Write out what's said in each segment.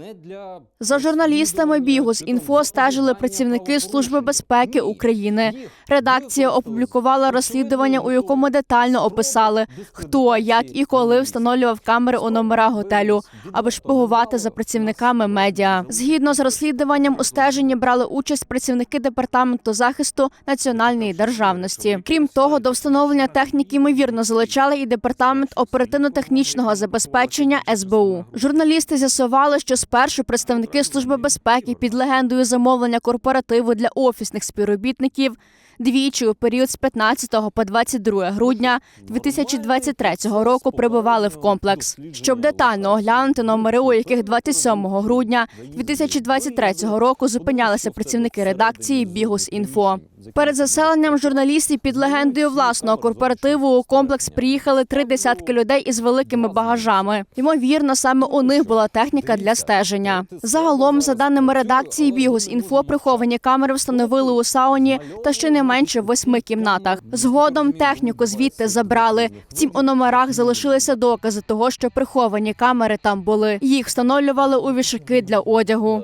не для За журналістами бігу з інфо стежили працівники Служби безпеки України. Редакція опублікувала розслідування, у якому детально описали, хто, як і коли встановлював камери у номерах готелю, аби шпигувати за працівниками медіа. Згідно з розслідуванням, у стеженні брали участь працівники департаменту захисту національної державності. Крім того, до встановлення техніки ймовірно залучали і департамент оперативно-технічного забезпечення СБУ. Журналісти з'ясували, що спершу представники служби безпеки під легендою замовлення корпоративу для офісних співробітників. Двічі у період з 15 по 22 грудня 2023 року прибували в комплекс, щоб детально оглянути номери, у яких 27 грудня 2023 року зупинялися працівники редакції Бігус Інфо. Перед заселенням журналістів під легендою власного корпоративу у комплекс приїхали три десятки людей із великими багажами. Ймовірно, саме у них була техніка для стеження. Загалом, за даними редакції Бігус Інфо, приховані камери встановили у сауні та щонайменше в восьми кімнатах. Згодом техніку звідти забрали. Втім, у номерах залишилися докази того, що приховані камери там були. Їх встановлювали у вішаки для одягу.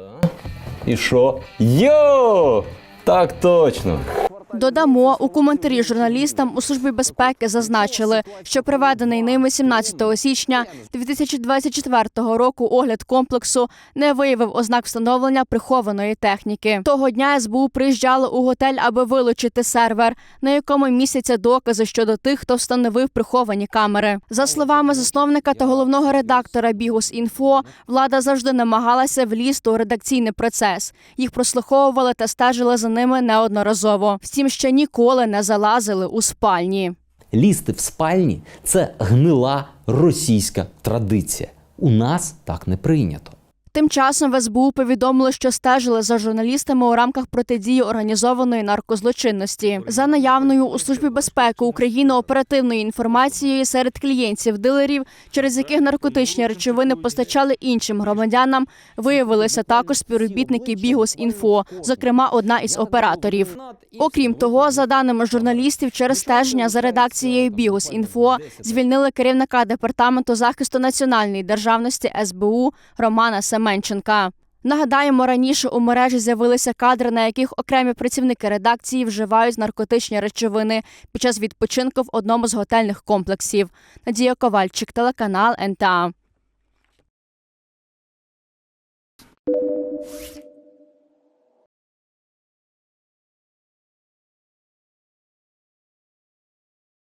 І що? Йо! Так точно. Додамо у коментарі журналістам у службі безпеки зазначили, що проведений ними 17 січня 2024 року огляд комплексу не виявив ознак встановлення прихованої техніки. Того дня СБУ приїжджали у готель, аби вилучити сервер, на якому містяться докази щодо тих, хто встановив приховані камери. За словами засновника та головного редактора Бігус Інфо, влада завжди намагалася влізти у редакційний процес. Їх прослуховували та стежили за ними неодноразово. Втім, ще ніколи не залазили у спальні. Лізти в спальні це гнила російська традиція. У нас так не прийнято. Тим часом в СБУ повідомили, що стежили за журналістами у рамках протидії організованої наркозлочинності. За наявною у службі безпеки України оперативною інформацією серед клієнтів дилерів, через яких наркотичні речовини постачали іншим громадянам, виявилися також співробітники Бігус Інфо, зокрема одна із операторів. Окрім того, за даними журналістів, через стеження за редакцією Бігус Інфо звільнили керівника департаменту захисту національної державності СБУ Романа Семенченка. Нагадаємо, раніше у мережі з'явилися кадри, на яких окремі працівники редакції вживають наркотичні речовини під час відпочинку в одному з готельних комплексів. Надія Ковальчик, телеканал НТА.